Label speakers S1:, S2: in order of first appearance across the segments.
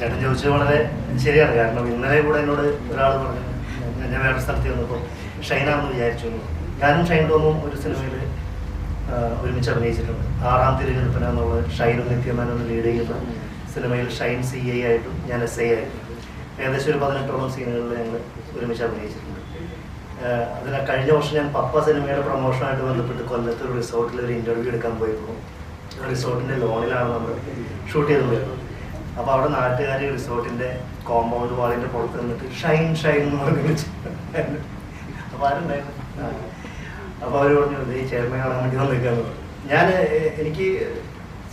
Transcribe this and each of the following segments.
S1: ചേട്ടൻ ചോദിച്ചത് വളരെ ശരിയാണ്. കാരണം ഇന്നലെ കൂടെ എന്നോട് ഒരാൾ പറഞ്ഞു ഞാൻ- വേറെ സ്ഥലത്ത് വന്നപ്പോൾ ഷൈനാണെന്ന് വിചാരിച്ചു. ഞാനും ഷൈൻ ടോമും ഒരു സിനിമയിൽ ഒരുമിച്ച് അഭിനയിച്ചിട്ടുണ്ട്. ആറാം തിരുകൽപ്പന എന്നുള്ള ഷൈനും നിത്യമേനോന്ന് ലീഡ് ചെയ്യുന്ന സിനിമയിൽ ഷൈൻ സി ഐ ആയിട്ടും ഞാൻ എസ് ഐ ആയിട്ടും. ഏകദേശം ഒരു പതിനെട്ടോളം സീനുകളിൽ ഞങ്ങൾ ഒരുമിച്ച് അഭിനയിച്ചിട്ടുണ്ട്. അതിന് കഴിഞ്ഞ വർഷം ഞാൻ പപ്പ സിനിമയുടെ പ്രൊമോഷനായിട്ട് ബന്ധപ്പെട്ട് കൊല്ലത്ത് ഒരു റിസോർട്ടിൽ ഒരു ഇന്റർവ്യൂ എടുക്കാൻ പോയപ്പോൾ റിസോർട്ടിന്റെ ലോണിലാണ് നമ്മൾ ഷൂട്ട് ചെയ്തത്. അപ്പോൾ അവിടെ നാട്ടുകാർ റിസോർട്ടിന്റെ കോമ്പൗണ്ട് വാളിന്റെ പുറത്ത് നിന്നിട്ട് ഷൈൻ ഷൈൻ എന്ന് പറഞ്ഞ് വിളിച്ചു അപ്പോൾ ആരുണ്ടായിരുന്നു? അപ്പോൾ അവർ പറഞ്ഞു ഈ ചേർമ കാണാൻ വേണ്ടി വന്നിരിക്കാന്ന് പറഞ്ഞു. ഞാൻ എനിക്ക്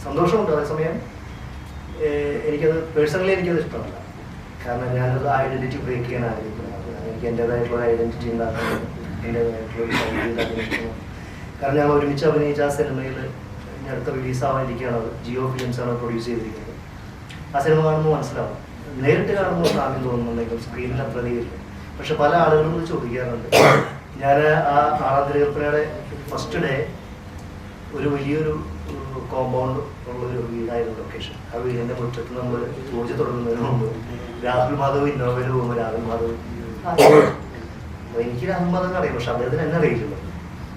S1: സന്തോഷമുണ്ട് അതേസമയം എനിക്കത് പേഴ്സണലി എനിക്കത് ഇഷ്ടമല്ല. കാരണം ഞാനത് ഐഡന്റിറ്റി ബ്രേക്ക് ചെയ്യാൻ ആഗ്രഹിക്കുന്നത് എനിക്ക് എന്റെതായിട്ടുള്ള ഐഡന്റിറ്റി ഉണ്ടാക്കണം. എന്റെതായിട്ടുള്ള കാരണം ഞാൻ ഒരുമിച്ച് അഭിനയിച്ച ആ സിനിമയിൽ ഞാൻ അടുത്ത റിലീസ് ആവാനിരിക്കുകയാണ് അത്. ജിയോ ഫിലിംസ് ആണ് പ്രൊഡ്യൂസ് ചെയ്തിരിക്കുന്നത്. ആ സിനിമ കാണുമ്പോൾ മനസ്സിലാവും. നേരിട്ട് കാണുമ്പോൾ ആദ്യം തോന്നുന്നുണ്ടെങ്കിലും സ്ക്രീനിൽ അത്ര അധികം പക്ഷെ പല ആളുകളും ചോദിക്കാറുണ്ട്. ഞാൻ ആ ആറാതിരകൽപ്പനയുടെ ഫസ്റ്റ് ഡേ ഒരു വലിയൊരു കോമ്പൗണ്ട് ഉള്ള ഒരു വീടായിരുന്നു ലൊക്കേഷൻ ആ വീടിന്റെ മുറ്റത്ത് നമ്മൾ ചോദിച്ചു തുടങ്ങുന്നതിന് മുമ്പ് രാഹുൽ മാധവ് ഇന്നോവയിൽ പോകുമ്പോൾ രാഹുൽ മാധവ് എനിക്ക് മാധവ് അറിയാം പക്ഷെ അദ്ദേഹത്തിന് എന്നെ അറിയില്ല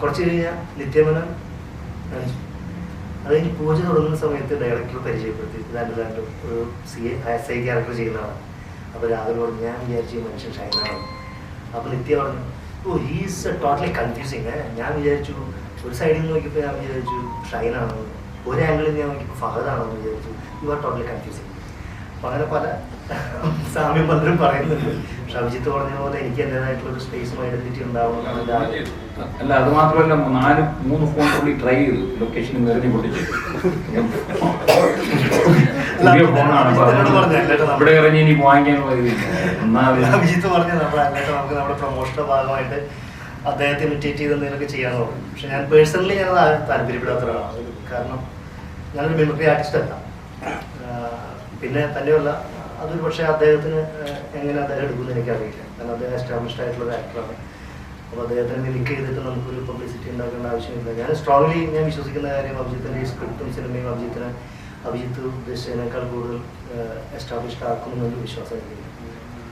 S1: കുറച്ച് കഴിഞ്ഞാൽ നിത്യമനൻ കാണിച്ചു. അത് കഴിഞ്ഞ് പൂജ തുടങ്ങുന്ന സമയത്ത് ഡയറക്ടർ പരിചയപ്പെടുത്തി ഇതാണ്ട് ഇതാണ്ട് ഒരു സി എസ് ഐ ക്യാരക്ടർ ചെയ്യുന്നതാണ്. അപ്പോൾ രാഹുൽ പറഞ്ഞു ഞാൻ വിചാരിച്ചു മനുഷ്യൻ ഷൈനാണ്. അപ്പോൾ നിത്യ പറഞ്ഞു ഓ ഹീസ് ടോട്ടലി കൺഫ്യൂസിങ് ഞാൻ വിചാരിച്ചു ഒരു സൈഡിൽ നിന്ന് നോക്കിയപ്പോൾ ഞാൻ വിചാരിച്ചു ഷൈനാണെന്ന്. ഒരു ആംഗിളിൽ ഞാൻ നോക്കിയപ്പോൾ ഫഹദാണെന്ന് വിചാരിച്ചു. ആർ ടോട്ടലി കൺഫ്യൂസിങ് അങ്ങനെ പല സാമ്യം പലരും പറയുന്നുണ്ട്. പക്ഷെ അഭിജിത്ത് പറഞ്ഞ പോലെ എനിക്ക് എന്റെതായിട്ടുള്ള ഒരു സ്പേസും ഐഡന്റിറ്റി ഉണ്ടാവും
S2: അല്ല അത് മാത്രമല്ല നാല് മൂന്ന് ഫോൺ കൂടി ട്രൈ ചെയ്തു. ലൊക്കേഷൻ നിറഞ്ഞു പൊട്ടിച്ചു. ഇവിടെ ഇറങ്ങി ഇനി വാങ്ങിക്കാനുള്ള
S1: അഭിജിത്ത് പറഞ്ഞ നമ്മൾ അല്ലാതെ നമുക്ക് നമ്മുടെ പ്രൊമോഷന്റെ ഭാഗമായിട്ട് അദ്ദേഹത്തെ ഇമിറ്റേറ്റ് ചെയ്ത് എന്തെങ്കിലുമൊക്കെ ചെയ്യാന്ന് പറഞ്ഞു പക്ഷെ ഞാൻ പേഴ്സണലി ഞാൻ താല്പര്യപ്പെടാത്ത ഒരാളാണ് കാരണം ഞാനൊരു മെമ്മറി ആർട്ടിസ്റ്റ് അല്ല. പിന്നെ തന്നെയുള്ള അതൊരു പക്ഷേ അദ്ദേഹത്തിന് എങ്ങനെ അദ്ദേഹം എടുക്കുമെന്ന് എനിക്കറിയില്ല. കാരണം അദ്ദേഹം എസ്റ്റാബ്ലിഷ്ഡ് ആയിട്ടുള്ള ഒരു ആക്ടറാണ് അപ്പോൾ അദ്ദേഹത്തിന് മിമിക് ചെയ്തിട്ട് നമുക്കൊരു പബ്ലിസിറ്റി ഉണ്ടാക്കേണ്ട ആവശ്യമില്ല. ഞാൻ സ്ട്രോങ്ലി ഞാൻ വിശ്വസിക്കുന്ന കാര്യം അഭിജിത്തിന്റെ സ്ക്രിപ്റ്റും സിനിമയും അഭിജിത്തിനെ അഭിജിത്ത് ഉദ്ദേശിച്ചതിനേക്കാൾ കൂടുതൽ എസ്റ്റാബ്ലിഷ്ഡ് ആക്കുമെന്നൊരു വിശ്വാസം എനിക്കുണ്ട്